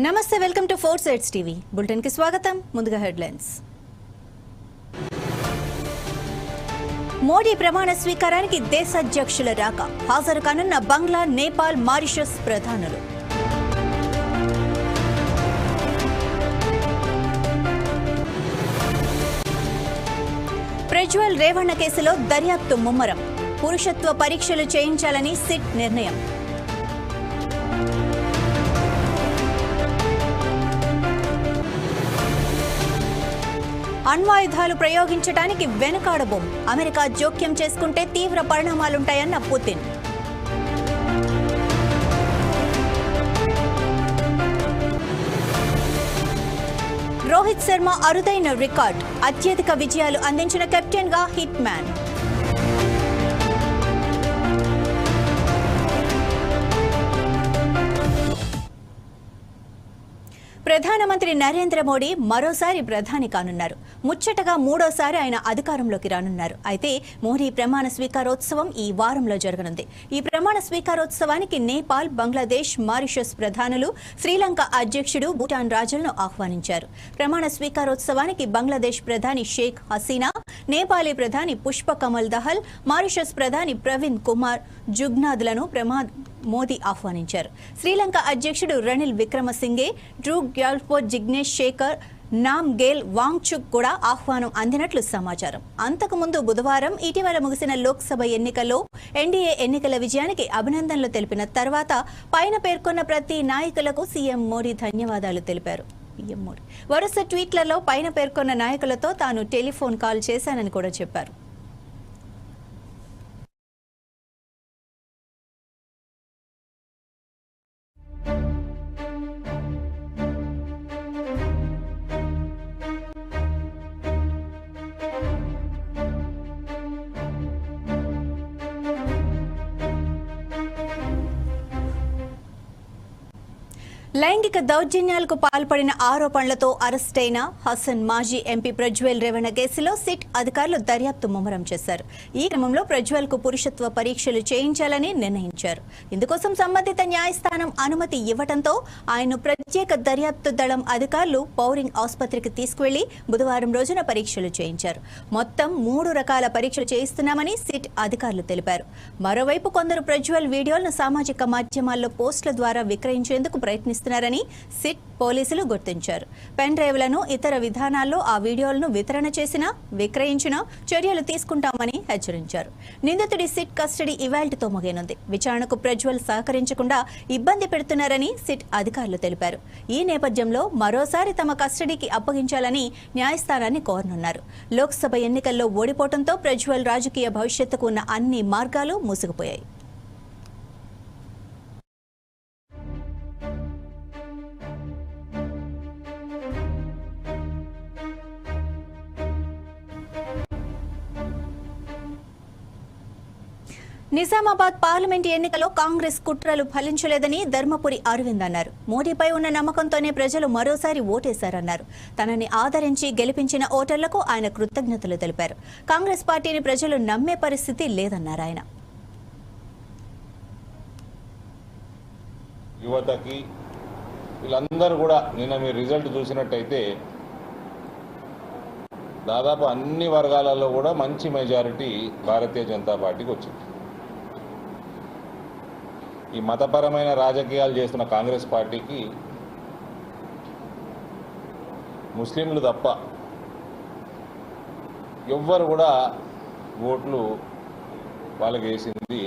నమస్తే welcome to four sides TV. బులెటిన్కి స్వాగతం. ముందుగా హెడ్లైన్స్. మోడీ ప్రమాణ స్వీకారానికి దేశ అధ్యక్షుల రాక. హాజరు కానున్న బంగ్లా నేపాల్ మారిషస్ ప్రధానులు. ప్రజ్వల్ రేవణ్ణ కేసులో దర్యాప్తు ముమ్మరం. పురుషత్వ పరీక్షలు చేయించాలని సిట్ నిర్ణయం. అణ్వాయుధాలు ప్రయోగించడానికి వెనుకాడబోం. అమెరికా జోక్యం చేసుకుంటే తీవ్ర పరిణామాలుంటాయన్న పుతిన్. రోహిత్ శర్మ అరుదైన రికార్డ్. అత్యధిక విజయాలు అందించిన కెప్టెన్గా హిట్ మ్యాన్ ప్రధానమంత్రి నరేంద్ర మోడీ మరోసారి ప్రధాని కానున్నారు. ముచ్చటగా మూడోసారి ఆయన అధికారంలోకి రానున్నారు. అయితే మోడీ ప్రమాణ స్వీకారోత్సవం ఈ వారంలో జరగనుంది. ఈ ప్రమాణ స్వీకారోత్సవానికి నేపాల్ బంగ్లాదేశ్ మారిషస్ ప్రధానులు శ్రీలంక అధ్యక్షుడు భూటాన్ రాజులను ఆహ్వానించారు. ప్రమాణ స్వీకారోత్సవానికి బంగ్లాదేశ్ ప్రధాని షేక్ హసీనా నేపాలీ ప్రధాని పుష్ప కమల్ దహల్ మారిషస్ ప్రధాని ప్రవీణ్ కుమార్ జుగ్నాథ్లను ప్రమా మోదీ ఆహ్వానించారు. శ్రీలంక అధ్యక్షుడు రణిల్ విక్రమసింగే డ్రూ గ్యాల్ఫో జిగ్నేష్ శేఖర్ నామ్ గేల్ వాంగ్చుక్ కూడా ఆహ్వానం అందినట్లు సమాచారం. అంతకుముందు బుధవారం ఇటీవల ముగిసిన లోక్సభ ఎన్నికల్లో ఎన్డీఏ ఎన్నికల విజయానికి అభినందనలు తెలిపిన తర్వాత పైన పేర్కొన్న ప్రతి నాయకులకు సీఎం మోడీ ధన్యవాదాలు తెలిపారు. వరుస ట్వీట్లలో పైన పేర్కొన్న నాయకులతో తాను టెలిఫోన్ కాల్ చేశానని కూడా చెప్పారు. లైంగిక దౌర్జన్యాలకు పాల్పడిన ఆరోపణలతో అరెస్టైన హసన్ మాజీ ఎంపీ ప్రజ్వల్ రేవణ కేసులో సిట్ అధికారులు దర్యాప్తు ముమ్మరం చేశారు. ఈ క్రమంలో ప్రజ్వల్కు పురుషత్వ పరీక్షలు చేయించాలని నిర్ణయించారు. ఇందుకోసం సంబంధిత న్యాయస్థానం అనుమతి ఇవ్వడంతో ఆయన్ను ప్రత్యేక దర్యాప్తు దళం అధికారులు పౌరింగ్ ఆసుపత్రికి తీసుకువెళ్ళి బుధవారం రోజున పరీక్షలు చేయించారు. మొత్తం మూడు రకాల పరీక్షలు చేయిస్తున్నామని సిట్ అధికారులు తెలిపారు. మరోవైపు కొందరు ప్రజ్వల్ వీడియోలను సామాజిక మాధ్యమాల్లో పోస్టుల ద్వారా విక్రయించేందుకు చేస్తున్నారని సిట్ పోలీసులు గుర్తించారు. పెన్ డ్రైవ్లను ఇతర విధానాల్లో ఆ వీడియోలను వితరణ చేసినా విక్రయించినా చర్యలు తీసుకుంటామని హెచ్చరించారు. నిందితుడి సిట్ కస్టడీ ఇవాల్టితో ముగియనుంది. విచారణకు ప్రజ్వల్ సహకరించకుండా ఇబ్బంది పెడుతున్నారని సిట్ అధికారులు తెలిపారు. ఈ నేపథ్యంలో మరోసారి తమ కస్టడీకి అప్పగించాలని న్యాయస్థానాన్ని కోరనున్నారు. లోక్సభ ఎన్నికల్లో ఓడిపోవడంతో ప్రజ్వల్ రాజకీయ భవిష్యత్తుకు ఉన్న అన్ని మార్గాలు మూసుకుపోయాయి. నిజామాబాద్ పార్లమెంట్ ఎన్నికలో కాంగ్రెస్ కుట్రలు ఫలించలేదని ధర్మపురి అరవింద్ అన్నారు. మోడీపై ఉన్న నమ్మకంతోనే ప్రజలు మరోసారి ఓటేశారన్నారు. తనని ఆదరించి గెలిపించిన ఓటర్లకు ఆయన కృతజ్ఞతలు తెలిపారు. కాంగ్రెస్ పార్టీని ప్రజలు నమ్మే పరిస్థితి లేదన్నారు ఆయన. యువతకి వీళ్ళందరూ కూడా నిన్న మీ రిజల్ట్ చూసినట్టయితే దాదాపు అన్ని వర్గాలలో కూడా మంచి మెజారిటీ భారతీయ జనతా పార్టీకి వచ్చింది. ఈ మతపరమైన రాజకీయాలు చేస్తున్న కాంగ్రెస్ పార్టీకి ముస్లింలు తప్ప ఎవ్వరు కూడా ఓట్లు వాళ్ళకి వేసింది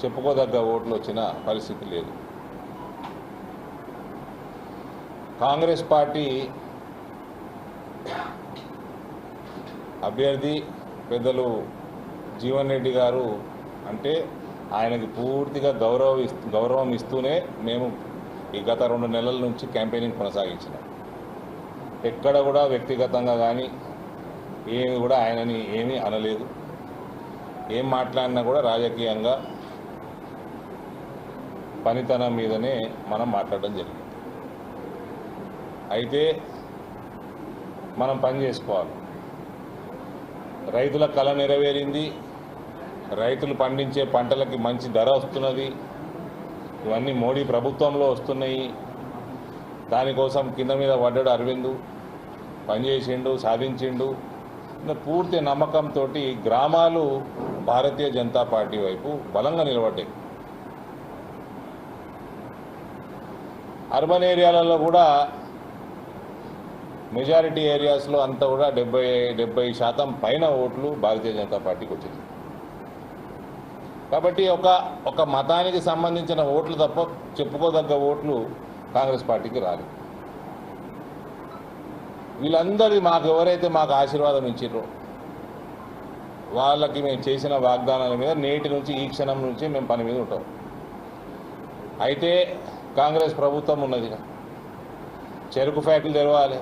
చెప్పుకోదగ్గ ఓట్లు వచ్చిన పరిస్థితి లేదు. కాంగ్రెస్ పార్టీ అభ్యర్థి పెద్దలు జీవన్ రెడ్డి గారు అంటే ఆయనకి పూర్తిగా గౌరవ ఇస్తూ గౌరవం ఇస్తూనే మేము ఈ గత రెండు నెలల నుంచి క్యాంపెయినింగ్ కొనసాగించినాం. ఎక్కడ కూడా వ్యక్తిగతంగా కానీ ఏమి కూడా ఆయనని ఏమీ అనలేదు. ఏం మాట్లాడినా కూడా రాజకీయంగా పనితనం మీదనే మనం మాట్లాడడం జరిగింది. అయితే మనం పని చేసుకోవాలి. రైతుల కళ నెరవేరింది రైతులు పండించే పంటలకి మంచి ధర వస్తున్నది. ఇవన్నీ మోడీ ప్రభుత్వంలో వస్తున్నాయి. దానికోసం కింద మీద పడ్డాడు అరవిందు. పనిచేసిండు సాధించిండు. పూర్తి నమ్మకంతో గ్రామాలు భారతీయ జనతా పార్టీ వైపు బలంగా నిలబడ్డాయి. అర్బన్ ఏరియాలలో కూడా మెజారిటీ ఏరియాస్లో అంతా కూడా డెబ్బై డెబ్బై శాతం పైన ఓట్లు భారతీయ జనతా పార్టీకి వచ్చింది కాబట్టి ఒక ఒక మతానికి సంబంధించిన ఓట్లు తప్ప చెప్పుకోదగ్గ ఓట్లు కాంగ్రెస్ పార్టీకి రాలేదు. వీళ్ళందరి మాకు ఎవరైతే మాకు ఆశీర్వాదం ఇచ్చిర్రో వాళ్ళకి మేము చేసిన వాగ్దానాల మీద నేటి నుంచి ఈ క్షణం నుంచి మేము పని మీద ఉంటాం. అయితే కాంగ్రెస్ ప్రభుత్వం ఉన్నది చెరుకు ఫ్యాక్టరీ తెరవాలి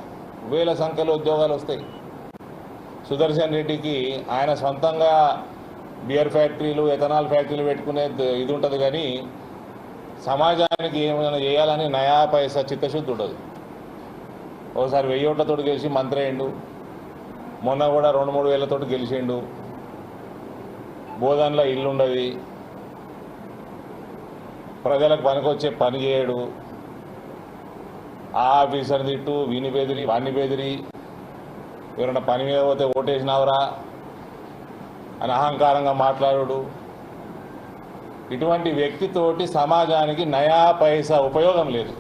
వేల సంఖ్యలో ఉద్యోగాలు వస్తాయి. సుదర్శన్ రెడ్డికి ఆయన సొంతంగా బియర్ ఫ్యాక్టరీలు ఎథనాల్ ఫ్యాక్టరీలు పెట్టుకునే ఇది ఉంటుంది కానీ సమాజానికి ఏమైనా చేయాలని నయా పైసా చిత్తశుద్ధి ఉండదు ఒకసారి వెయ్యి ఓట్లతో గెలిచి మంత్రి అయ్యిండు. మొన్న కూడా రెండు మూడు వేలతో గెలిచిండు. బోధనలో ఇల్లు ఉండదు. ప్రజలకు పనికొచ్చే పని చేయడు. ఆ ఆఫీసర్ తిట్టు వీని బెదిరి వాణ్ణి బెదిరి. ఎవరైనా పని మీద పోతే ఓటేసినావరా? అని అహంకారంగా మాట్లాడు ఇటువంటి వ్యక్తితోటి సమాజానికి నయా పైసా ఉపయోగం లేదు.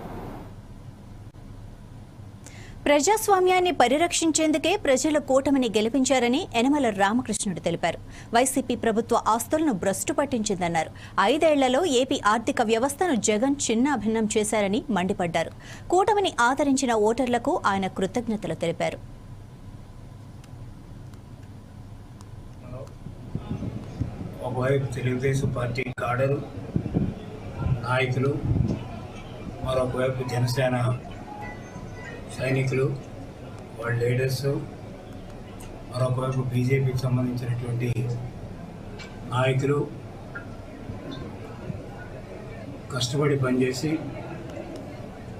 ప్రజాస్వామ్యాన్ని పరిరక్షించేందుకే ప్రజల కూటమిని గెలిపించారని యనమల రామకృష్ణుడు తెలిపారు. వైసీపీ ప్రభుత్వ ఆస్తులను భ్రష్టు పట్టించిందన్నారు. ఐదేళ్ళలో ఏపీ ఆర్థిక వ్యవస్థను జగన్ చిన్నాభిన్నం చేశారని మండిపడ్డారు. కూటమిని ఆదరించిన ఓటర్లకు ఆయన కృతజ్ఞతలు తెలిపారు. ఒకవైపు తెలుగుదేశం పార్టీ కాడరు నాయకులు మరొకవైపు జనసేన సైనికులు వాళ్ళ లీడర్స్ మరొకవైపు బీజేపీకి సంబంధించినటువంటి నాయకులు కష్టపడి పనిచేసి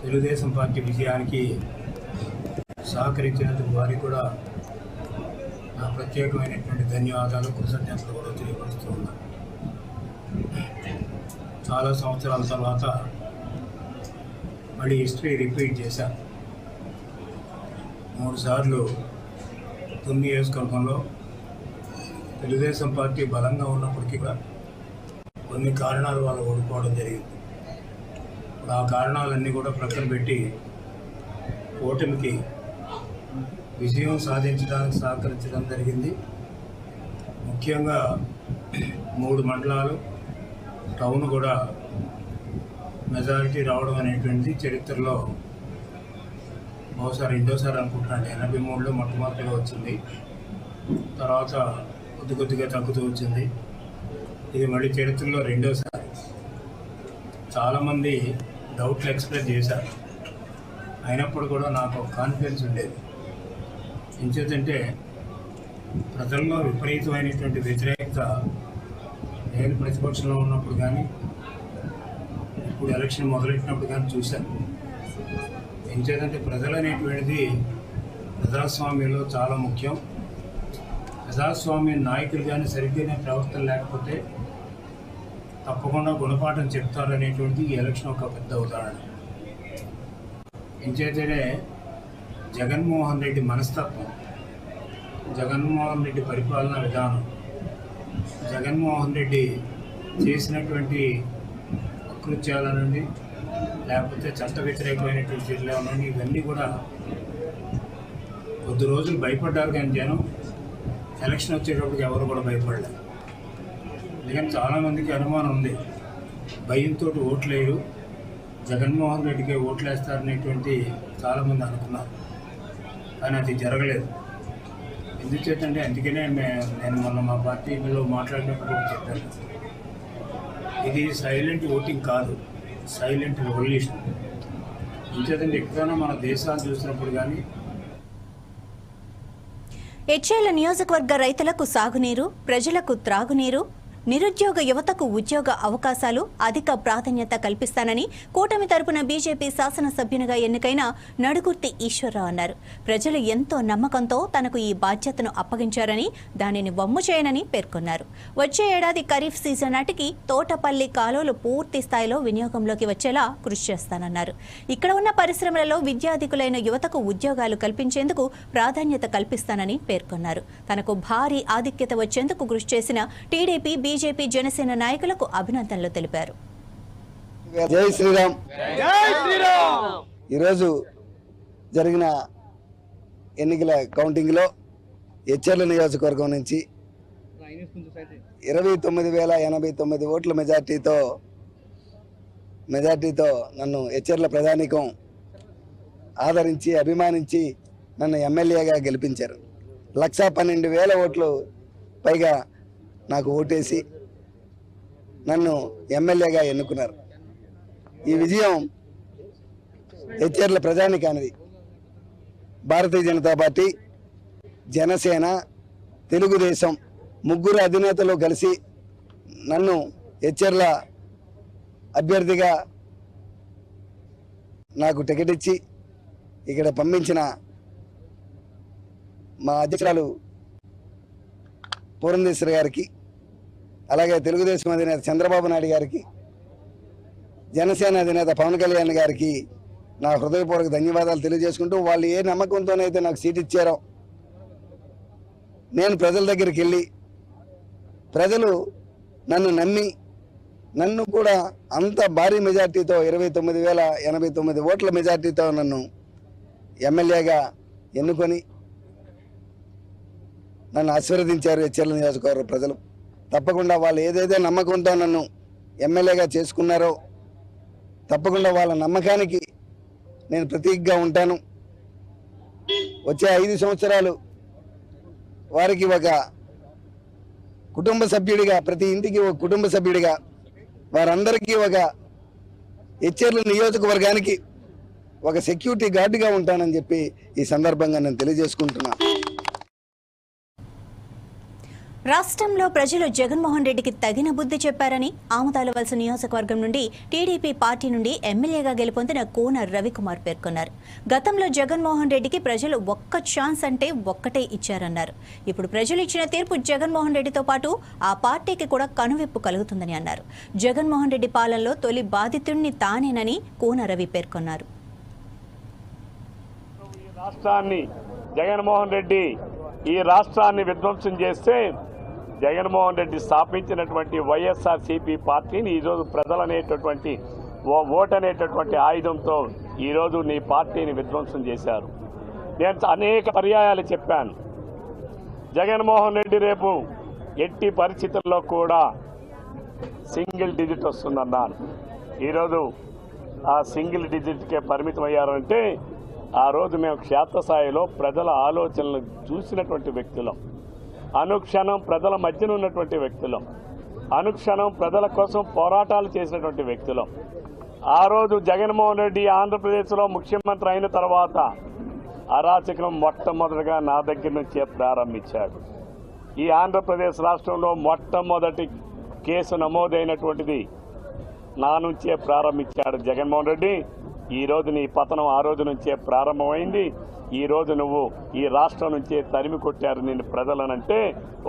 తెలుగుదేశం పార్టీ విజయానికి సహకరించినందుకు వారికి కూడా నా ప్రత్యేకమైనటువంటి ధన్యవాదాలు కృతజ్ఞతలు కూడా తెలియపరుస్తూ ఉన్నాను. చాలా సంవత్సరాల తర్వాత మళ్ళీ హిస్టరీ రిపీట్ చేశాను మూడుసార్లు తొమ్మిది నియోజకవర్గంలో తెలుగుదేశం పార్టీ బలంగా ఉన్నప్పటికీ కూడా కొన్ని కారణాల వల్ల ఓడిపోవడం జరిగింది. ఆ కారణాలన్నీ కూడా ప్రక్కన పెట్టి ఓటమికి విజయం సాధించడానికి సహకరించడం జరిగింది. ముఖ్యంగా మూడు మండలాలు టౌన్ కూడా మెజారిటీ రావడం అనేటువంటిది చరిత్రలో బహుశా రెండోసారి అనుకుంటున్నాను ఎనభై మూడులో మొట్టమొదటిగా వచ్చింది. తర్వాత కొద్ది కొద్దిగా తగ్గుతూ వచ్చింది. ఇది మళ్ళీ చరిత్రలో రెండోసారి. చాలామంది డౌట్లు ఎక్స్ప్రెస్ చేశారు. అయినప్పుడు కూడా నాకు కాన్ఫిడెన్స్ ఉండేది. ఎంచేతంటే ప్రజల్లో విపరీతమైనటువంటి వ్యతిరేకత నేను ప్రతిపక్షంలో ఉన్నప్పుడు కానీ ఇప్పుడు ఎలక్షన్ మొదలెట్టినప్పుడు కానీ చూశాను. ఎంచేతంటే ప్రజలు అనేటువంటిది ప్రజాస్వామ్యంలో చాలా ముఖ్యం. ప్రజాస్వామ్య నాయకులు కానీ సరిగ్గానే ప్రవర్తన లేకపోతే తప్పకుండా గుణపాఠం చెప్తారు అనేటువంటిది ఈ ఎలక్షన్ ఒక పెద్ద ఉదాహరణ. ఎంచేతనే జగన్మోహన్ రెడ్డి మనస్తత్వం జగన్మోహన్ రెడ్డి పరిపాలనా విధానం జగన్మోహన్ రెడ్డి చేసినటువంటి అకృత్యాల నుండి లేకపోతే చట్ట వ్యతిరేకమైనటువంటి చర్యలు నుండి ఇవన్నీ కూడా కొద్ది రోజులు భయపడ్డారు కానీ జనం. ఎలక్షన్ వచ్చేటప్పటికి ఎవరు కూడా భయపడలేదు ఎందుకంటే చాలామందికి అనుమానం ఉంది. భయంతో ఓట్లేరు జగన్మోహన్ రెడ్డికి ఓట్లేస్తారనేటువంటి చాలామంది అనుకున్నారు. కానీ అది జరగలేదు. ఎందుచేతంటే అందుకనే నేను మొన్న మా పార్టీలో మాట్లాడినప్పుడు చెప్పాను. ఇది సైలెంట్ ఓటింగ్ కాదు సైలెంట్ రెవల్యూషన్ ఎందుచేతంటే ఎక్కడైనా మన దేశాన్ని చూసినప్పుడు కానీ హెచ్ఏల నియోజకవర్గ రైతులకు సాగునీరు ప్రజలకు త్రాగునీరు నిరుద్యోగ యువతకు ఉద్యోగ అవకాశాలు అధిక ప్రాధాన్యత కల్పిస్తానని కూటమి తరపున బీజేపీ శాసనసభ్యునిగా ఎన్నికైన నడుగుర్తి ఈశ్వరరావు అన్నారు. ప్రజలు ఎంతో నమ్మకంతో తనకు ఈ బాధ్యతను అప్పగించారని దానిని వమ్ము చేయనని పేర్కొన్నారు. వచ్చే ఏడాది ఖరీఫ్ సీజన్ నాటికి తోటపల్లి కాలువలు పూర్తి స్థాయిలో వినియోగంలోకి వచ్చేలా కృషి చేస్తానన్నారు. ఇక్కడ ఉన్న పరిశ్రమలలో విద్యాధికులైన యువతకు ఉద్యోగాలు కల్పించేందుకు ప్రాధాన్యత కల్పిస్తానని పేర్కొన్నారు. తనకు భారీ ఆధిక్యత వచ్చేందుకు కృషి చేసిన టీడీపీ బీజేపీ జనసేన నాయకులకు అభినందనలు తెలిపారు. జై శ్రీరామ్. ఈరోజు జరిగిన ఎన్నికల కౌంటింగ్లో హెచ్చర్ల నియోజకవర్గం నుంచి ఇరవై తొమ్మిది వేల ఎనభై తొమ్మిది ఓట్ల మెజార్టీతో మెజార్టీతో నన్ను హెచ్చర్ల ప్రధానికం ఆదరించి అభిమానించి నన్ను ఎమ్మెల్యేగా గెలిపించారు. లక్షా పన్నెండు వేల ఓట్లు పైగా నాకు ఓటేసి నన్ను ఎమ్మెల్యేగా ఎన్నుకున్నారు. ఈ విజయం హెచ్ఆర్ల ప్రజానికానిది. భారతీయ జనతా పార్టీ జనసేన తెలుగుదేశం ముగ్గురు అధినేతలు కలిసి నన్ను హెచ్ఆర్ల అభ్యర్థిగా నాకు టికెట్ ఇచ్చి ఇక్కడ పంపించిన మా అధ్యక్షురాలు పూరంధేశ్వరి గారికి అలాగే తెలుగుదేశం అధినేత చంద్రబాబు నాయుడు గారికి జనసేన అధినేత పవన్ కళ్యాణ్ గారికి నా హృదయపూర్వక ధన్యవాదాలు తెలియజేసుకుంటూ వాళ్ళు ఏ నమ్మకంతోనైతే నాకు సీట్ ఇచ్చారో నేను ప్రజల దగ్గరికి వెళ్ళి ప్రజలు నన్ను నమ్మి నన్ను కూడా అంత భారీ మెజార్టీతో ఇరవై తొమ్మిది వేల ఎనభై తొమ్మిది ఓట్ల మెజార్టీతో నన్ను ఎమ్మెల్యేగా ఎన్నుకొని నన్ను ఆశీర్వదించారు హెచ్చర్ల నియోజకవర్గ ప్రజలు. తప్పకుండా వాళ్ళు ఏదైతే నమ్మకంతో నన్ను ఎమ్మెల్యేగా చేసుకున్నారో తప్పకుండా వాళ్ళ నమ్మకానికి నేను ప్రతీకగా ఉంటాను. వచ్చే ఐదు సంవత్సరాలు వారికి ఒక కుటుంబ సభ్యుడిగా ప్రతి ఇంటికి ఒక కుటుంబ సభ్యుడిగా వారందరికీ ఒక హెచ్చర్ల నియోజకవర్గానికి ఒక సెక్యూరిటీ గార్డుగా ఉంటానని చెప్పి ఈ సందర్భంగా నేను తెలియజేసుకుంటున్నాను. రాష్ట్రంలో ప్రజలు జగన్మోహన్ రెడ్డికి తగిన బుద్ధి చెప్పారని ఆమదాలవలస నియోజకవర్గం నుండి టీడీపీ పార్టీ నుండి ఎమ్మెల్యేగా గెలుపొందిన కోన రవికుమార్ పేర్కొన్నారు. గతంలో జగన్మోహన్ రెడ్డికి ప్రజలు ఒక్క ఛాన్స్ అంటే ఒక్కటే ఇచ్చారన్నారు. ఇప్పుడు ప్రజలు ఇచ్చిన తీర్పు జగన్మోహన్ రెడ్డితో పాటు ఆ పార్టీకి కూడా కనువిప్పు కలుగుతుందని అన్నారు. జగన్మోహన్ రెడ్డి పాలనలో తొలి బాధితుడిని తానేనని కోన రవి పేర్కొన్నారు. రాష్ట్రాన్ని జగన్మోహన్ రెడ్డి ఈ రాష్ట్రాన్ని విధ్వంసం చేస్తే జగన్మోహన్ రెడ్డి స్థాపించినటువంటి వైఎస్ఆర్ సిపి పార్టీని ఈరోజు ప్రజలనేటటువంటి ఓ ఓటు అనేటటువంటి ఆయుధంతో ఈరోజు నీ పార్టీని విధ్వంసం చేశారు. నేను అనేక పర్యాయాలు చెప్పాను. జగన్మోహన్ రెడ్డి రేపు ఎట్టి పరిస్థితుల్లో కూడా సింగిల్ డిజిట్ వస్తుందన్నాను ఈరోజు ఆ సింగిల్ డిజిట్కే పరిమితం అయ్యారంటే ఆ రోజు మేము క్షేత్రస్థాయిలో ప్రజల ఆలోచనలు చూసినటువంటి వ్యక్తులం. అనుక్షణం ప్రజల మధ్యన ఉన్నటువంటి వ్యక్తులం. అనుక్షణం ప్రజల కోసం పోరాటాలు చేసినటువంటి వ్యక్తులం. ఆ రోజు జగన్మోహన్ రెడ్డి ఆంధ్రప్రదేశ్లో ముఖ్యమంత్రి అయిన తర్వాత అరాచకం మొట్టమొదటిగా నా దగ్గర నుంచే ప్రారంభించాడు. ఈ ఆంధ్రప్రదేశ్ రాష్ట్రంలో మొట్టమొదటి కేసు నమోదైనటువంటిది నా నుంచే ప్రారంభించాడు జగన్మోహన్ రెడ్డి. ఈ నీ పతనం ఆ రోజు నుంచే ప్రారంభమైంది. ఈ రోజు నువ్వు ఈ రాష్ట్రం నుంచే తరిమి కొట్టారు నేను ప్రజలనంటే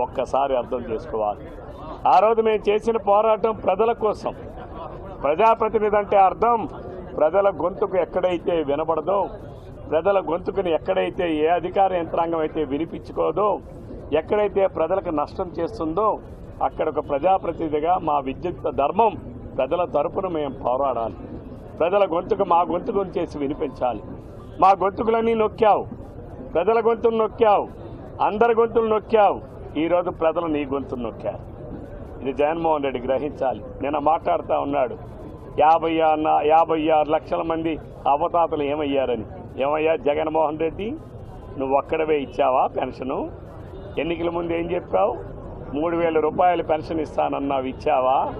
ఒక్కసారి అర్థం చేసుకోవాలి. ఆ రోజు మేము చేసిన పోరాటం ప్రజల కోసం. ప్రజాప్రతినిధి అంటే అర్థం ప్రజల గొంతుకు ఎక్కడైతే వినబడదో ప్రజల గొంతుకుని ఎక్కడైతే ఏ అధికార యంత్రాంగం అయితే వినిపించుకోదో ఎక్కడైతే ప్రజలకు నష్టం చేస్తుందో అక్కడ ఒక ప్రజాప్రతినిధిగా మా విద్యుత్ ధర్మం ప్రజల తరపున మేము పోరాడాలి. ప్రజల గొంతుకు మా గొంతుకుని చేసి వినిపించాలి. మా గొంతుకులన్నీ నొక్కావు. ప్రజల గొంతులు నొక్కావు. అందరి గొంతులు నొక్కావు. ఈరోజు ప్రజలు నీ గొంతులు నొక్కారు. ఇది జగన్మోహన్ రెడ్డి గ్రహించాలి. నిన్న మాట్లాడుతూ ఉన్నాడు. యాభై ఆరు యాభై ఆరు లక్షల మంది అవతాతలు ఏమయ్యారని. ఏమయ్యా జగన్మోహన్ రెడ్డి? నువ్వు ఒక్కడవే ఇచ్చావా పెన్షను? ఎన్నికల ముందు ఏం చెప్పావు? మూడు వేల రూపాయలు పెన్షన్ ఇస్తానన్నావు ఇచ్చావా?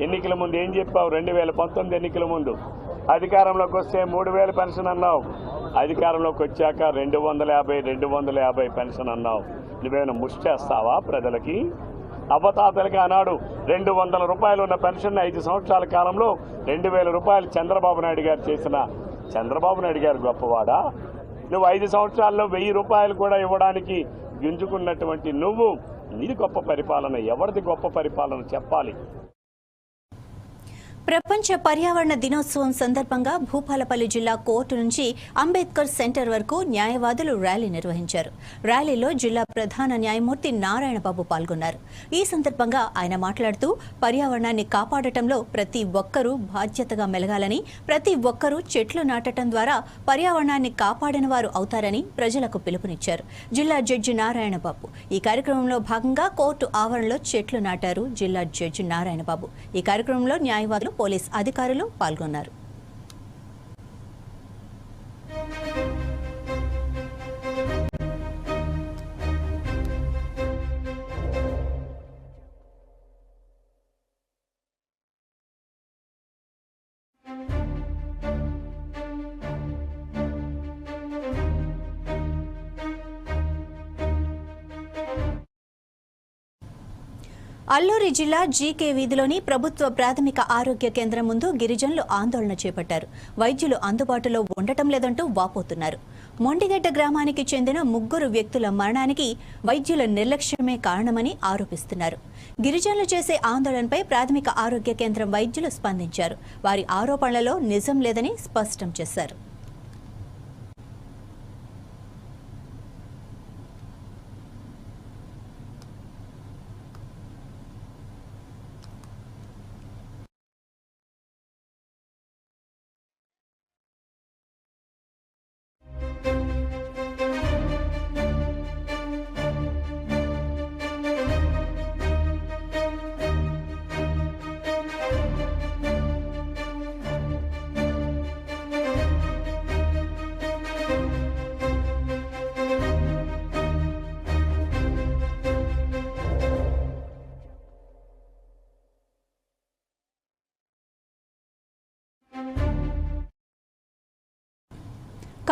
ఎన్నికల ముందు ఏం చెప్పావు? రెండు వేల పంతొమ్మిది ఎన్నికల ముందు. అధికారంలోకి వస్తే మూడు వేల పెన్షన్ అన్నావు. అధికారంలోకి వచ్చాక రెండు వందల యాభై రెండు వందల యాభై పెన్షన్ అన్నావు. నువ్వేమైనా ముష్టి చేస్తావా ప్రజలకి? అవ్వతాతలకి ఆనాడు రెండు వందల రూపాయలు ఉన్న పెన్షన్ ఐదు సంవత్సరాల కాలంలో రెండు వేల రూపాయలు చంద్రబాబు నాయుడు గారు చేసిన. చంద్రబాబు నాయుడు గారు గొప్పవాడా? నువ్వు ఐదు సంవత్సరాల్లో వెయ్యి రూపాయలు కూడా ఇవ్వడానికి గింజుకున్నటువంటి నువ్వు. నీది గొప్ప పరిపాలన. ఎవరిది గొప్ప పరిపాలన చెప్పాలి? ప్రపంచ పర్యావరణ దినోత్సవం సందర్భంగా భూపాలపల్లి జిల్లా కోర్టు నుంచి అంబేద్కర్ సెంటర్ వరకు న్యాయవాదులు ర్యాలీ నిర్వహించారు. ర్యాలీలో జిల్లా ప్రధాన న్యాయమూర్తి నారాయణబాబు పాల్గొన్నారు. ఈ సందర్భంగా ఆయన మాట్లాడుతూ పర్యావరణాన్ని కాపాడటంలో ప్రతి ఒక్కరూ బాధ్యతగా మెలగాలని ప్రతి ఒక్కరూ చెట్లు నాటడం ద్వారా పర్యావరణాన్ని కాపాడిన వారు అవుతారని ప్రజలకు పిలుపునిచ్చారు. జిల్లా జడ్జి నారాయణబాబు. ఈ కార్యక్రమంలో భాగంగా కోర్టు ఆవరణలో చెట్లు నాటారు జిల్లా జడ్జి నారాయణబాబు. ఈ కార్యక్రమంలో న్యాయవాదులు పోలీస్ అధికారులు పాల్గొన్నారు. అల్లూరి జిల్లా జీకే వీధిలోని ప్రభుత్వ ప్రాథమిక ఆరోగ్య కేంద్రం ముందు గిరిజనులు ఆందోళన చేపట్టారు. వైద్యులు అందుబాటులో ఉండటం లేదంటూ వాపోతున్నారు. మొండిగడ్డ గ్రామానికి చెందిన ముగ్గురు వ్యక్తుల మరణానికి వైద్యుల నిర్లక్ష్యమే కారణమని ఆరోపిస్తున్నారు. గిరిజనులు చేసే ఆందోళనపై ప్రాథమిక ఆరోగ్య కేంద్రం వైద్యులు స్పందించారు. వారి ఆరోపణలలో నిజం లేదని స్పష్టం చేశారు.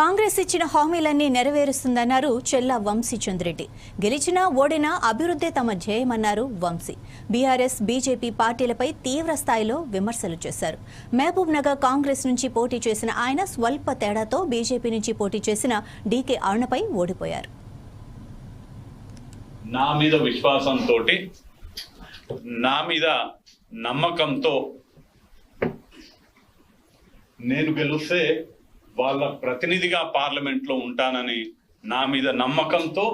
కాంగ్రెస్ ఇచ్చిన హామీలన్నీ నెరవేరుస్తుందన్నారు చెల్లా వంశీచంద్రెడ్డి గెలిచినా ఓడినా అభివృద్ధి తమ ధ్యేయమన్నారు వంశీ. బీఆర్ఎస్ బీజేపీ పార్టీలపై తీవ్ర స్థాయిలో విమర్శలు చేశారు. మహబూబ్ నగర్ కాంగ్రెస్ నుంచి పోటీ చేసిన ఆయన స్వల్ప తేడాతో బీజేపీ నుంచి పోటీ చేసిన డీకే అరుణపై ఓడిపోయారు. నా మీద విశ్వాసంతో నా మీద నమ్మకంతో నేను గెలిస్తే వాళ్ళ ప్రతినిధిగా పార్లమెంట్లో ఉంటానని నా మీద నమ్మకంతో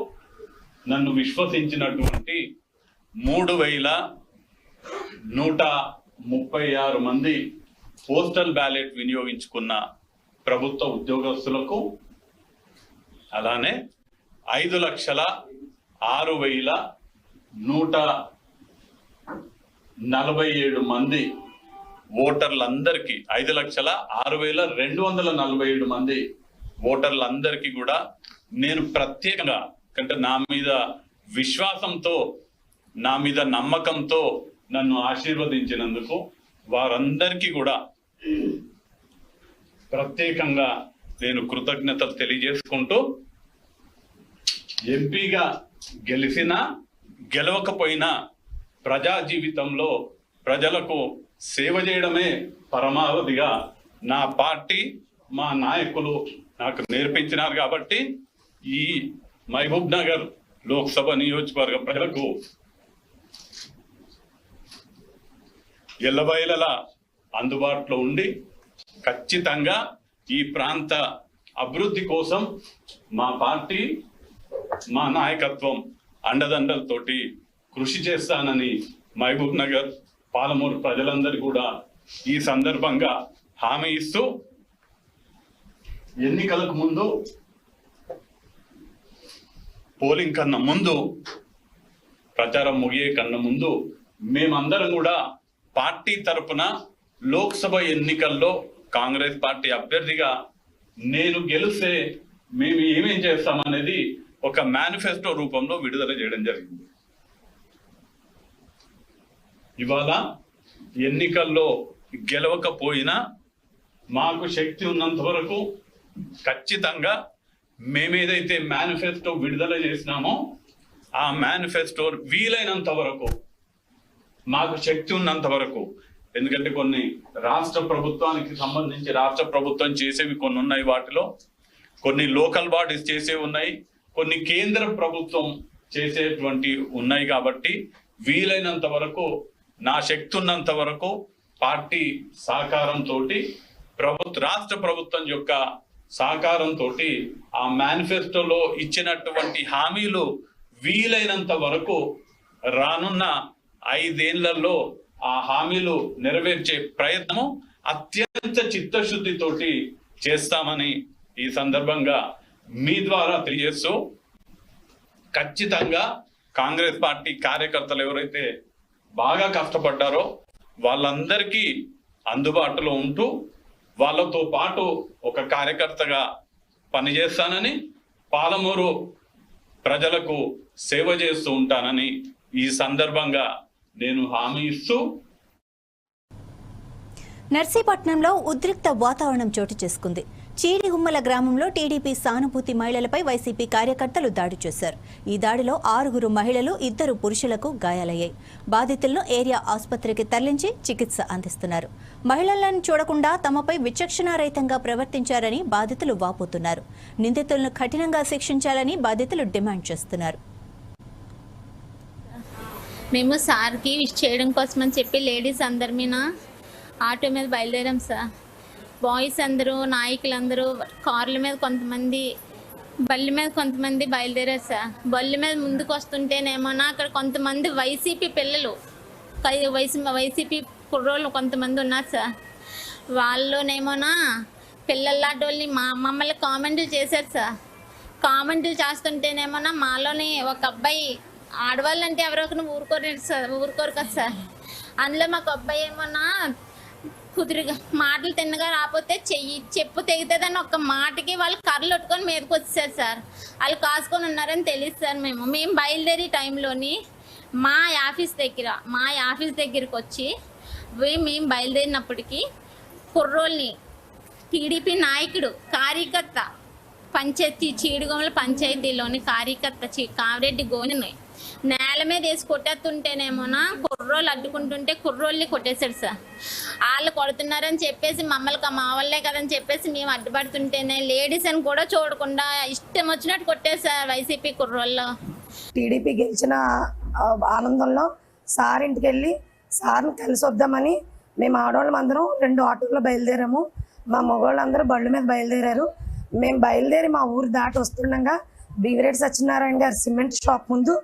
నన్ను విశ్వసించినటువంటి మూడు వేల నూట ముప్పై ఆరు మంది పోస్టల్ బ్యాలెట్ వినియోగించుకున్న ప్రభుత్వ ఉద్యోగస్తులకు అలానే ఐదు లక్షల ఆరు వేల నూట నలభై ఏడు మంది ఓటర్లందరికీ ఐదు లక్షల ఆరు వేల రెండు వందల నలభై ఏడు మంది ఓటర్లందరికీ కూడా నేను ప్రత్యేకంగా అంటే నా మీద విశ్వాసంతో నా మీద నమ్మకంతో నన్ను ఆశీర్వదించినందుకు వారందరికీ కూడా ప్రత్యేకంగా నేను కృతజ్ఞతలు తెలియజేసుకుంటూ ఎంపీగా గెలిచినా గెలవకపోయినా ప్రజా జీవితంలో ప్రజలకు సేవ చేయడమే పరమావధిగా. నా పార్టీ మా నాయకులు నాకు నేర్పించినారు కాబట్టి ఈ మహబూబ్ నగర్ లోక్సభ నియోజకవర్గ ప్రజలకు ఎల్లబయలలా అందుబాటులో ఉండి ఖచ్చితంగా ఈ ప్రాంత అభివృద్ధి కోసం మా పార్టీ మా నాయకత్వం అండదండలతోటి కృషి చేస్తానని మహబూబ్ నగర్ పాలమూరు ప్రజలందరూ కూడా ఈ సందర్భంగా హామీ ఇస్తూ ఎన్నికలకు ముందు పోలింగ్ కన్నా ముందు ప్రచారం ముగియే కన్నా ముందు మేమందరం కూడా పార్టీ తరపున లోక్సభ ఎన్నికల్లో కాంగ్రెస్ పార్టీ అభ్యర్థిగా నేను గెలిస్తే మేము ఏమేం చేస్తామనేది ఒక మేనిఫెస్టో రూపంలో విడుదల చేయడం జరిగింది. ఇవాళ ఎన్నికల్లో గెలవకపోయినా మాకు శక్తి ఉన్నంత వరకు ఖచ్చితంగా మేమేదైతే మేనిఫెస్టో విడుదల చేసినామో ఆ మేనిఫెస్టో వీలైనంత వరకు మాకు శక్తి ఉన్నంత వరకు ఎందుకంటే కొన్ని రాష్ట్ర ప్రభుత్వానికి సంబంధించి రాష్ట్ర ప్రభుత్వం చేసేవి కొన్ని ఉన్నాయి వాటిలో. కొన్ని లోకల్ బాడీస్ చేసేవి ఉన్నాయి కొన్ని కేంద్ర ప్రభుత్వం చేసేటువంటి ఉన్నాయి కాబట్టి వీలైనంత వరకు నా శక్తి ఉన్నంత వరకు పార్టీ సహకారంతో ప్రభుత్వ రాష్ట్ర ప్రభుత్వం యొక్క సహకారంతో ఆ మేనిఫెస్టోలో ఇచ్చినటువంటి హామీలు వీలైనంత వరకు రానున్న ఐదేళ్ళలో ఆ హామీలు నెరవేర్చే ప్రయత్నం అత్యంత చిత్తశుద్ధితోటి చేస్తామని ఈ సందర్భంగా మీ ద్వారా తెలియజేస్తూ ఖచ్చితంగా కాంగ్రెస్ పార్టీ కార్యకర్తలు ఎవరైతే బాగా కష్టపడ్డారో వాళ్ళందరికీ అందుబాటులో ఉంటూ వాళ్ళతో పాటు ఒక కార్యకర్తగా పనిచేస్తానని పాలమూరు ప్రజలకు సేవ చేస్తూ ఉంటానని ఈ సందర్భంగా నేను హామీ ఇస్తూ నర్సీపట్నంలో ఉద్రిక్త వాతావరణం చోటు చేసుకుంది. చీడిగుమ్మల గ్రామంలో టీడీపీ సానుభూతి మహిళలపై వైసీపీ కార్యకర్తలు దాడి చేశారు. ఈ దాడిలో ఆరుగురు మహిళలు ఇద్దరు పురుషులకు గాయాలయ్యాయి. బాధితులను ఏరియా ఆసుపత్రికి తరలించి చికిత్స అందిస్తున్నారు. మహిళలను చూడకుండా తమపై విచక్షణారహితంగా ప్రవర్తించారని బాధితులు వాపోతున్నారు. నిందితులను కఠినంగా శిక్షించాలని బాధితులు డిమాండ్ చేస్తున్నారు. మేము సార్కి విష్ చేయడం కోసం అని చెప్పి లేడీస్ అందరి మీద ఆటో మీద బయలుదేరాం సార్. బాయ్స్ అందరూ నాయకులందరూ కార్ల మీద కొంతమంది బల్లి మీద కొంతమంది బయలుదేరారు సార్. బల్లి మీద ముందుకు వస్తుంటేనేమోనా అక్కడ కొంతమంది వైసీపీ పిల్లలు వైసీ వైసీపీ కుర్రోళ్ళు కొంతమంది ఉన్నారు సార్. వాళ్ళలోనేమోనా పిల్లల్లాటోళ్ళని మా మమ్మల్ని కామెంట్లు చేశారు సార్. కామెంట్లు చేస్తుంటేనేమోనా మాలోని ఒక అబ్బాయి ఆడవాళ్ళంటే ఎవరో ఒకరు ఊరుకోరు సార్ ఊరుకోరు కదా సార్. అందులో మాకు అబ్బాయి ఏమన్నా కుదురుగా. మాటలు తిన్నగా రాకపోతే చెయ్యి చెప్పు తెగుతుందని ఒక్క మాటకి వాళ్ళు కర్రలు ఒట్టుకొని మీదకి వచ్చేసారు సార్. వాళ్ళు కాసుకొని ఉన్నారని తెలియదు సార్ మేము. మేము బయలుదేరి టైంలోని మా ఆఫీస్ దగ్గర మా ఆఫీస్ దగ్గరికి వచ్చి మేము బయలుదేరినప్పటికీ కుర్రోల్ని టీడీపీ నాయకుడు కార్యకర్త పంచాయతీ చీడుగొమల పంచాయతీలోని కార్యకర్త చీ కావిరెడ్డి గోనిని నేల మీద వేసి కొట్టేస్తుంటేనేమోనా కుర్రోళ్ళు అడ్డుకుంటుంటే కుర్రోళ్ళని కొట్టేశాడు సార్. వాళ్ళు కొడుతున్నారని చెప్పేసి మమ్మల్ని మా వాళ్ళే కదని చెప్పేసి మేము అడ్డుపడుతుంటేనే లేడీస్ అని కూడా చూడకుండా ఇష్టం వచ్చినట్టు కొట్టేశారు వైసీపీ కుర్రోళ్ళు. టీడీపీ గెలిచిన ఆనందంలో సార్ ఇంటికి వెళ్ళి సార్ని కలిసి వద్దామని మేము ఆడవాళ్ళం అందరం రెండు ఆటోల్లో బయలుదేరాము. మా మగవాళ్ళందరూ బళ్ళు మీద బయలుదేరారు. మేము బయలుదేరి మా ఊరు దాటి వస్తుండగా బీవిరెడ్డి సత్యనారాయణ గారు సిమెంట్ షాప్ ముందు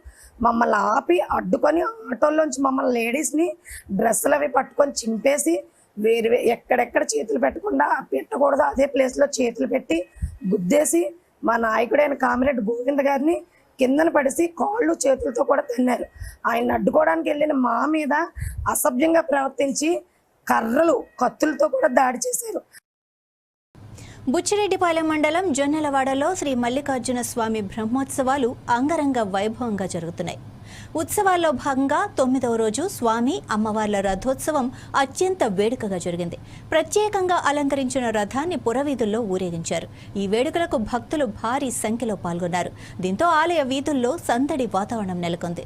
మమ్మల్ని ఆపి అడ్డుకొని ఆటోల్లోంచి మమ్మల్ని లేడీస్ని డ్రెస్సులు అవి పట్టుకొని చింపేసి వేరు ఎక్కడెక్కడ చేతులు పెట్టకుండా పెట్టకూడదు అదే ప్లేస్లో చేతులు పెట్టి గుద్దేసి మా నాయకుడైన కామిరెడ్డి గోవింద్ గారిని కిందన పడిసి కాళ్ళు చేతులతో కూడా తన్నారు. ఆయన అడ్డుకోవడానికి వెళ్ళిన మా మీద అసభ్యంగా ప్రవర్తించి కర్రలు కత్తులతో కూడా దాడి చేశారు. బుచ్చిరెడ్డిపాలెం మండలం జొన్నలవాడలో శ్రీ మల్లికార్జున స్వామి బ్రహ్మోత్సవాలు అంగరంగ వైభవంగా జరుగుతున్నాయి. ఉత్సవాల్లో భాగంగా తొమ్మిదవ రోజు స్వామి అమ్మవార్ల రథోత్సవం అత్యంత వేడుకగా జరిగింది. ప్రత్యేకంగా అలంకరించిన రథాన్ని పురవీధుల్లో ఊరేగించారు. ఈ వేడుకలకు భక్తులు భారీ సంఖ్యలో పాల్గొన్నారు. దీంతో ఆలయ వీధుల్లో సందడి వాతావరణం నెలకొంది.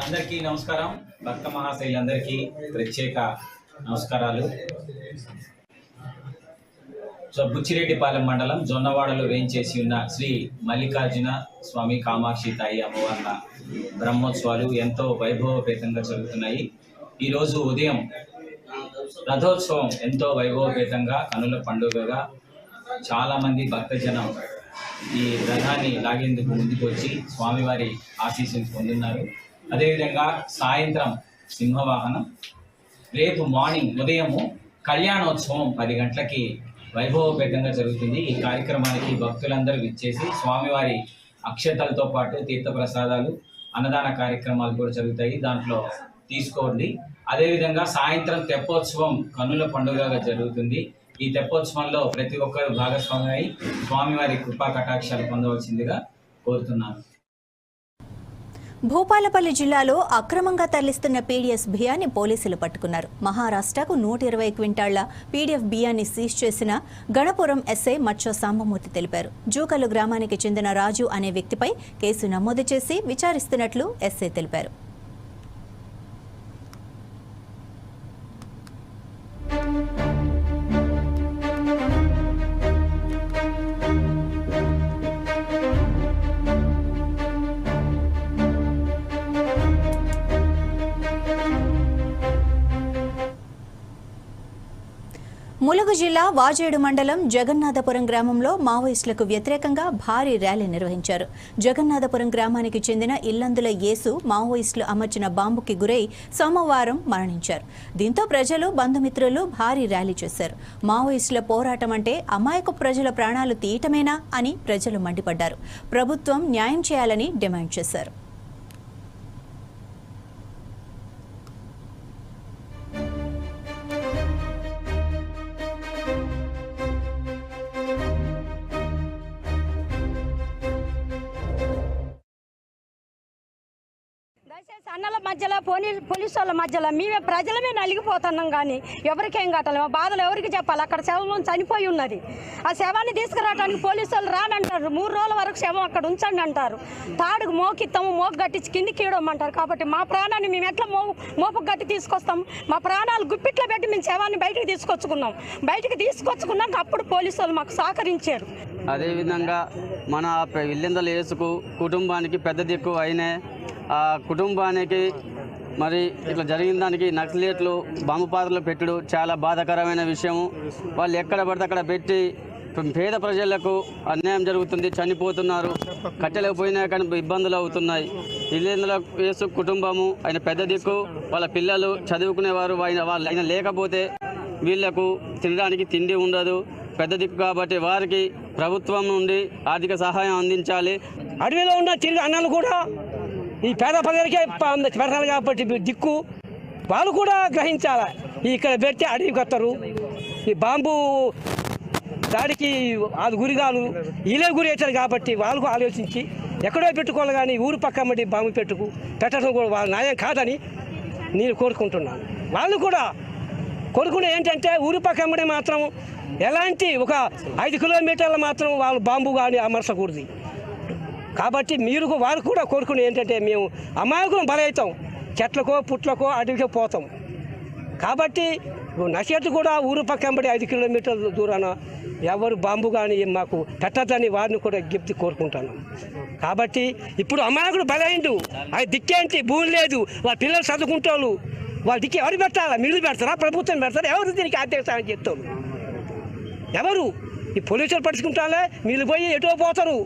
అందరికీ నమస్కారం. భక్త మహాశైలందరికీ ప్రత్యేక నమస్కారాలు. సో బుచ్చిరెడ్డిపాలెం మండలం జొన్నవాడలో వేయించేసి ఉన్న శ్రీ మల్లికార్జున స్వామి కామాక్షి తాయి అమ్మవార్ల బ్రహ్మోత్సవాలు ఎంతో వైభవపేతంగా జరుగుతున్నాయి. ఈరోజు ఉదయం రథోత్సవం ఎంతో వైభవపేతంగా కనుల పండుగగా చాలామంది భక్తజనం ఈ రథాన్ని లాగేందుకు ముందుకు వచ్చి స్వామివారి ఆశీస్సులు పొందున్నారు. అదేవిధంగా సాయంత్రం సింహవాహనం రేపు మార్నింగ్ ఉదయము కళ్యాణోత్సవం పది గంటలకి వైభవపేతంగా జరుగుతుంది. ఈ కార్యక్రమానికి భక్తులందరూ విచ్చేసి స్వామివారి అక్షతలతో పాటు తీర్థప్రసాదాలు అన్నదాన కార్యక్రమాలు కూడా జరుగుతాయి. దాంట్లో తీసుకోండి. అదేవిధంగా సాయంత్రం తెప్పోత్సవం కన్నుల పండుగగా జరుగుతుంది. ఈ తెప్పోత్సవంలో ప్రతి ఒక్కరు భాగస్వామి అయి స్వామివారి కృపా కటాక్షాలు పొందవలసిందిగా కోరుతున్నాను. భూపాలపల్లి జిల్లాలో అక్రమంగా తరలిస్తున్న పీడీఎస్ బియ్యాన్ని పోలీసులు పట్టుకున్నారు. మహారాష్ట్రకు నూట ఇరవై క్వింటాళ్ళ పీడీఎఫ్ బియ్యాన్ని సీజ్ చేసిన గణపురం ఎస్ఐ మచ్చో సాంబమూర్తి తెలిపారు. జూకలు గ్రామానికి చెందిన రాజు అనే వ్యక్తిపై కేసు నమోదు చేసి విచారిస్తున్నట్లు ఎస్ఐ తెలిపారు. ములుగు జిల్లా వాజేడు మండలం జగన్నాథపురం గ్రామంలో మావోయిస్టులకు వ్యతిరేకంగా భారీ ర్యాలీ నిర్వహించారు. జగన్నాథపురం గ్రామానికి చెందిన ఇల్లందుల యేసు మావోయిస్టులు అమర్చిన బాంబుకి గురై సోమవారం మరణించారు. దీంతో ప్రజలు బంధుమిత్రులు భారీ ర్యాలీ చేశారు. మావోయిస్టుల పోరాటం అంటే అమాయక ప్రజల ప్రాణాలు తీయటమేనా అని ప్రజలు మండిపడ్డారు. ప్రభుత్వం న్యాయం చేయాలని డిమాండ్ చేశారు. అన్నల మధ్యలో పోనీ పోలీసు వాళ్ళ మధ్యలో మేమే ప్రజలమే నలిగిపోతున్నాం కానీ ఎవరికేం కట్టాలి మా బాధలు ఎవరికి చెప్పాలి? అక్కడ శవం చనిపోయి ఉన్నది. ఆ శవాన్ని తీసుకురావడానికి పోలీసు వాళ్ళు రానంటారు. మూడు రోజుల వరకు శవం అక్కడ ఉంచండి అంటారు. తాడుకు మోకిస్తాము మోపు కట్టించి కిందికి ఇవ్వమంటారు కాబట్టి మా ప్రాణాన్ని మేము ఎట్లా మో మోపు గట్టి తీసుకొస్తాం? మా ప్రాణాలు గుప్పిట్లో పెట్టి మేము శవాన్ని బయటకు తీసుకొచ్చుకున్నాం. బయటకు తీసుకొచ్చుకున్నాక అప్పుడు పోలీసు వాళ్ళు మాకు సహకరించారు. అదేవిధంగా మన ఇల్లెందల యేసుకు కుటుంబానికి పెద్ద దిక్కు అయిన ఆ కుటుంబానికి మరి ఇట్లా జరిగిన దానికి నక్సలేట్లు బాంబు పాత్రలు పెట్టుడు. చాలా బాధాకరమైన విషయము. వాళ్ళు ఎక్కడ పడితే అక్కడ పెట్టి పేద ప్రజలకు అన్యాయం జరుగుతుంది. చనిపోతున్నారు. కట్టలేకపోయినా కానీ ఇబ్బందులు అవుతున్నాయి. ఇల్లేందుల వేసు కుటుంబము ఆయన పెద్ద దిక్కు. వాళ్ళ పిల్లలు చదువుకునేవారు. ఆయన వాళ్ళు ఆయన లేకపోతే వీళ్ళకు తినడానికి తిండి ఉండదు. పెద్ద దిక్కు కాబట్టి వారికి ప్రభుత్వం నుండి ఆర్థిక సహాయం అందించాలి. అడవిలో ఉన్న తిరిగి అన్నలు కూడా ఈ పేద ప్రజలకే ప- పెడతారు కాబట్టి దిక్కు వాళ్ళు కూడా గ్రహించాలి. ఇక్కడ పెడితే అడవికి వస్తారు ఈ బాంబు దాడికి అది గురిగాను వీళ్ళే గురి అవుతారు కాబట్టి వాళ్ళకు ఆలోచించి ఎక్కడో పెట్టుకోవాలి కానీ ఊరు పక్క మట్టి బాంబు పెట్టుకు పెట్టడం కూడా వాళ్ళ న్యాయం కాదని నేను కోరుకుంటున్నాను. వాళ్ళు కూడా కోరుకునే ఏంటంటే ఊరు పక్కమ్మడి మాత్రం ఎలాంటి ఒక ఐదు కిలోమీటర్ల మాత్రం వాళ్ళు బాంబు కానీ అమర్చకూడదు. కాబట్టి మీరు వారు కూడా కోరుకునే ఏంటంటే మేము అమాయకులం బలవుతాం చెట్లకో పుట్లకో అడవికో పోతాం. కాబట్టి నషేట్లు కూడా ఊరు పక్కంబడి ఐదు కిలోమీటర్ల దూరాన ఎవరు బాంబు కానీ మాకు పెట్టద్దని వారిని కూడా గిప్తి కోరుకుంటాను. కాబట్టి ఇప్పుడు అమాయకుడు బలైండు అది దిక్కేంటి భూమి లేదు. వాళ్ళ పిల్లలు చదువుకుంటారు వాళ్ళ దిక్కు ఎవరు పెట్టాలా మీరు పెడతారా? ప్రభుత్వం పెడతారా? ఎవరు దీనికి ఆదేశాన్ని చెప్తారు? ఎవరు? ఈ పోలీసులు పట్టుకుంటాలే మీరు పోయి ఎటో పోతారు.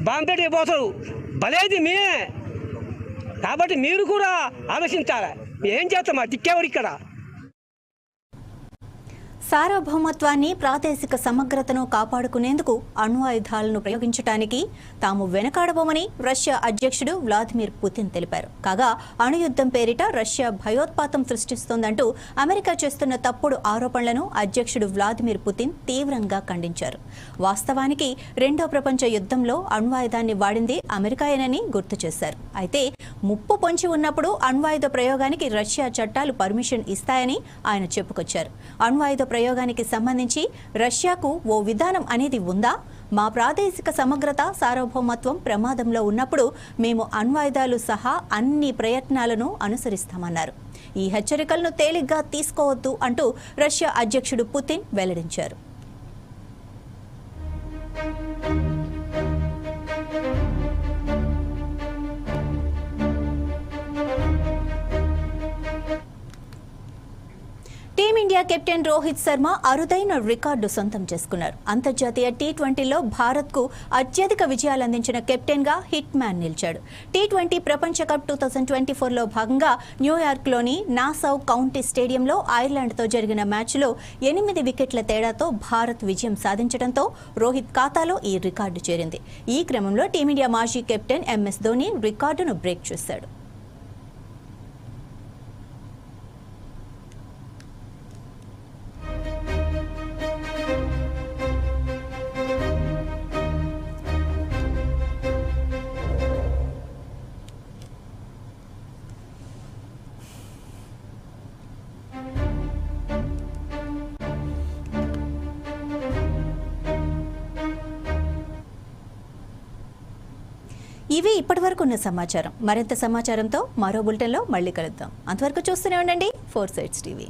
బాంబేటికి పోతారు. బలేది మేమే కాబట్టి మీరు కూడా ఆలోచించాలి. ఏం చేస్తాం? దిక్కేవాడు ఇక్కడ. సార్వభౌమత్వాన్ని ప్రాదేశిక సమగ్రతను కాపాడుకునేందుకు అణు ఆయుధాలను ప్రయోగించడానికి తాము వెనకాడబోమని రష్యా అధ్యక్షుడు వ్లాదిమిర్ పుతిన్ తెలిపారు. కాగా అణుయుద్ధం పేరిట రష్యా భయోత్పాతం సృష్టిస్తోందంటూ అమెరికా చేస్తున్న తప్పుడు ఆరోపణలను అధ్యక్షుడు వ్లాదిమిర్ పుతిన్ తీవ్రంగా ఖండించారు. వాస్తవానికి రెండో ప్రపంచ యుద్ధంలో అణ్వాయుధాన్ని వాడింది అమెరికాయేనని గుర్తు చేశారు. అయితే ముప్పు పొంచి ఉన్నప్పుడు అణ్వాయుధ ప్రయోగానికి రష్యా చట్టాలు పర్మిషన్ ఇస్తాయని ఆయన చెప్పుకొచ్చారు. అణ్వాయుధ ప్రయోగానికి సంబంధించి రష్యాకు ఓ విధానం అనేది ఉందా? మా ప్రాదేశిక సమగ్రత సార్వభౌమత్వం ప్రమాదంలో ఉన్నప్పుడు మేము అణ్వాయుధాలు సహా అన్ని ప్రయత్నాలను అనుసరిస్తామన్నారు. ఈ హెచ్చరికలను తేలిగ్గా తీసుకోవద్దు అంటూ రష్యా అధ్యక్షుడు పుతిన్ వెల్లడించారు. టీమిండియా కెప్టెన్ రోహిత్ శర్మ అరుదైన రికార్డు సొంతం చేసుకున్నారు. అంతర్జాతీయ టీ ట్వంటీలో భారత్కు అత్యధిక విజయాలు అందించిన కెప్టెన్గా హిట్ మ్యాన్ నిలిచాడు. టీ ట్వంటీ ప్రపంచ కప్ టూ థౌజండ్ ట్వంటీ ఫోర్లో భాగంగా న్యూయార్క్లోని నాసౌ కౌంటీ స్టేడియంలో ఐర్లాండ్తో జరిగిన మ్యాచ్లో ఎనిమిది వికెట్ల తేడాతో భారత్ విజయం సాధించడంతో రోహిత్ ఖాతాలో ఈ రికార్డు చేరింది. ఈ క్రమంలో టీమిండియా మాజీ కెప్టెన్ ఎంఎస్ ధోని రికార్డును బ్రేక్ చేశాడు. ఇవి ఇప్పటివరకు ఉన్న సమాచారం. మరింత సమాచారంతో మరో బులెటిన్లో మళ్ళీ కలుద్దాం. అంతవరకు చూస్తూనే ఉండండి. Four Sides TV.